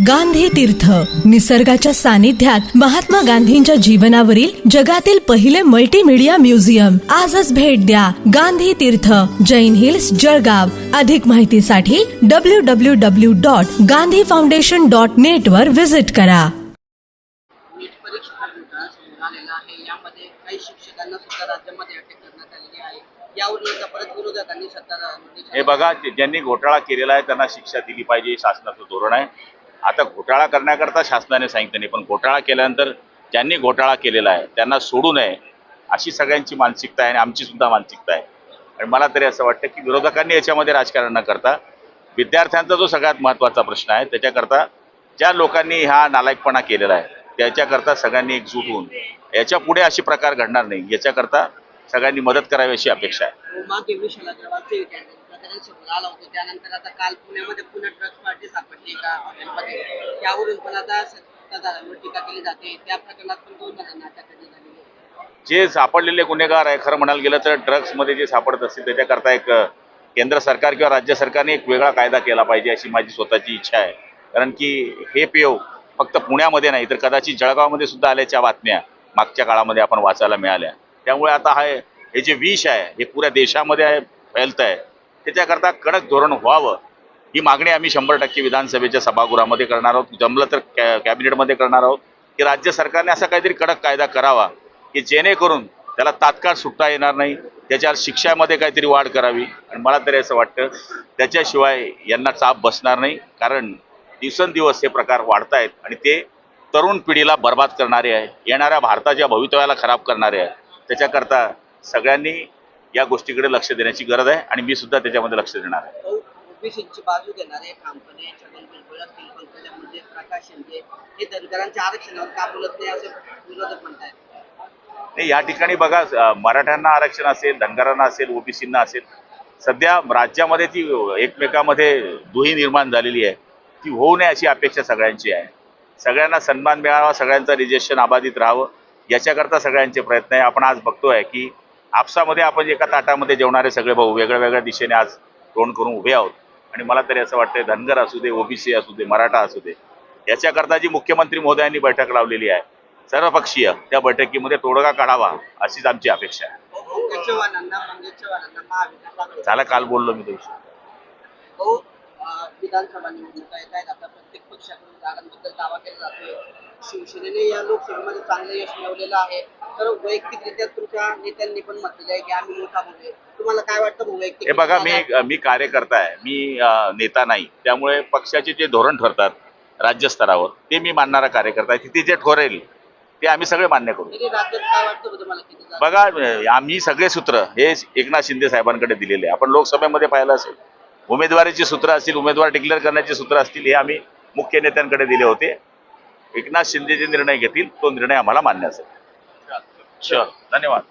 गांधी तीर्थ. निसर्गाच्या सानिध्यात महात्मा गांधींच्या जीवनावरील जगातील पहिले मल्टीमीडिया म्युझियम आजच भेट द्या गांधी तीर्थ. जैन हिल्स जळगाव. अधिक माहितीसाठी W W W dot Gandhi foundation dot net वर विजिट करा यामध्ये काही शिक्षकांना सुद्धा राज्यामध्ये अटक करण्यात आलेली आहे. हे बघा जे- ज्यांनी घोटाळा केलेला आहे त्यांना शिक्षा दिली पाहिजे. शासनाचं धोरण आहे. आता घोटाळा करण्याकरता शासनाने सांगितलं नाही पण घोटाळा केल्यानंतर ज्यांनी घोटाळा केलेला आहे त्यांना सोडू नये अशी सगळ्यांची मानसिकता आहे आणि आमची सुद्धा मानसिकता आहे. आणि मला तरी असं वाटतं की विरोधकांनी याच्यामध्ये राजकारण न करता विद्यार्थ्यांचा जो सगळ्यात महत्त्वाचा प्रश्न आहे त्याच्याकरता ज्या लोकांनी हा नालायकपणा केलेला आहे त्याच्याकरता सगळ्यांनी एकजूट होऊन याच्यापुढे असे प्रकार घडणार नाही याच्याकरता सगळ्यांनी मदत करावी अशी अपेक्षा आहे? मागे विशाल अग्रवालचे होतं. त्यानंतर आता काल पुण्यामध्ये पुन्हा ड्रग्ज पार्टी सापडली एका हॉटेलमध्ये त्यावरून पण आता सत्ताधाऱ्यांवर टीका केली जाते. त्या प्रकरणात पण दोन जणांना अटक करण्यात आली जे सापडलेले गुन्हेगार आहे खरं म्हणायला गेलं तर ड्रग्समध्ये जे सापडत असतील त्याच्याकरता एक केंद्र सरकार किंवा राज्य सरकारने एक वेगळा कायदा केला पाहिजे अशी माझी स्वतःची इच्छा आहे. कारण की हे पेव फक्त पुण्यामध्ये नाही तर कदाचित जळगावमध्ये सुद्धा आल्याच्या बातम्या मागच्या काळामध्ये आपण वाचायला मिळाल्या. त्यामुळे आता हा हे जे विष आहे हे पुऱ्या देशामध्ये फैलत आहे त्याच्याकरता कडक धोरण व्हावं. ही मागणी आम्ही शंभर टक्के विधानसभेच्या सभागृहामध्ये करणार आहोत. जमलं तर कॅ कॅबिनेटमध्ये करणार आहोत. की राज्य सरकारने असा काहीतरी कडक कायदा करावा की जेणेकरून त्याला तात्काळ सुटता येणार नाही. त्याच्यावर शिक्षामध्ये काहीतरी वाढ करावी. आणि मला तरी असं वाटतं त्याच्याशिवाय यांना चाप बसणार नाही. कारण दिवसेंदिवस हे प्रकार वाढत आहेत आणि ते तरुण पिढीला बर्बाद करणारे आहे. येणाऱ्या भारताच्या भवितव्याला खराब करणारे आहे. त्याच्याकरता सगळ्यांनी या गोष्टीकडे लक्ष देण्याची गरज आहे आणि मी सुद्धा त्याच्यामध्ये लक्ष देणार आहे. ओबीसीची बाजू देणारे ठामपणे छगन भुजबळ असतील पंकजा मुंडे प्रकाश शिंदे. हे धनगरांच्या आरक्षणावर का बोलत नाही असं विरोधक या ठिकाणी बघा मराठ्यांना आरक्षण असेल धनगरांना असेल ओबीसींना असेल सध्या राज्यामध्ये ती एकमेकामध्ये दुही निर्माण झालेली आहे. ती होऊ नये अशी अपेक्षा सगळ्यांची आहे. सगळ्यांना सन्मान मिळावा सगळ्यांचं रिजेक्शन अबाधित राहावं याच्याकरता सगळ्यांचे प्रयत्न आहे. आपण आज बघतोय की आपसामध्ये आपण एका ताटामध्ये जेवणारे सगळे भाऊ वेगळ्या वेगळ्या दिशेने आज तोंड करून उभे आहोत. आणि मला तरी असं वाटतंय धनगर असू दे ओबीसी असू दे मराठा असू दे याच्याकरता जी मुख्यमंत्री महोदयांनी बैठक लावलेली आहे सर्वपक्षीय त्या बैठकीमध्ये तोडगा काढावा अशीच आमची अपेक्षा आहे. झालं काल बोललो मी तुमची अं, विधानसभा निवडणुका येत आहेत. आता प्रत्येक पक्षाकडून जागांबद्दल दावा केला जातोय. शिवसेनेने या लोकसभेमध्ये चांगलं यश मिळवलेलं आहे. तर वैयक्तिकरित्या तुमच्या नेत्यांनी पण म्हटलेलं आहे की आम्ही मोठा होतोय तुम्हाला काय वाटतं भाऊ वैयक्तिक हे बघा मी मी कार्यकर्ता आहे. मी नेता नाही. त्यामुळे पक्षाचे जे धोरण ठरतात राज्यस्तरावर ते मी मानणारा कार्यकर्ता आहे. तिथे जे ठरेल ते आम्ही सगळे मान्य करू. जागा? बघा आम्ही सगळे सूत्र हे एकनाथ शिंदे साहेबांकडे दिलेले आहे. आपण लोकसभेमध्ये पाहिलं असेल. उमेदवारीची सूत्र असतील उमेदवार डिक्लेअर करण्याची सूत्र असतील हे आम्ही मुख्य नेत्यांकडे दिले होते. एकनाथ शिंदे जे निर्णय घेतील तो निर्णय आम्हाला मान्य असेल. अच्छा धन्यवाद.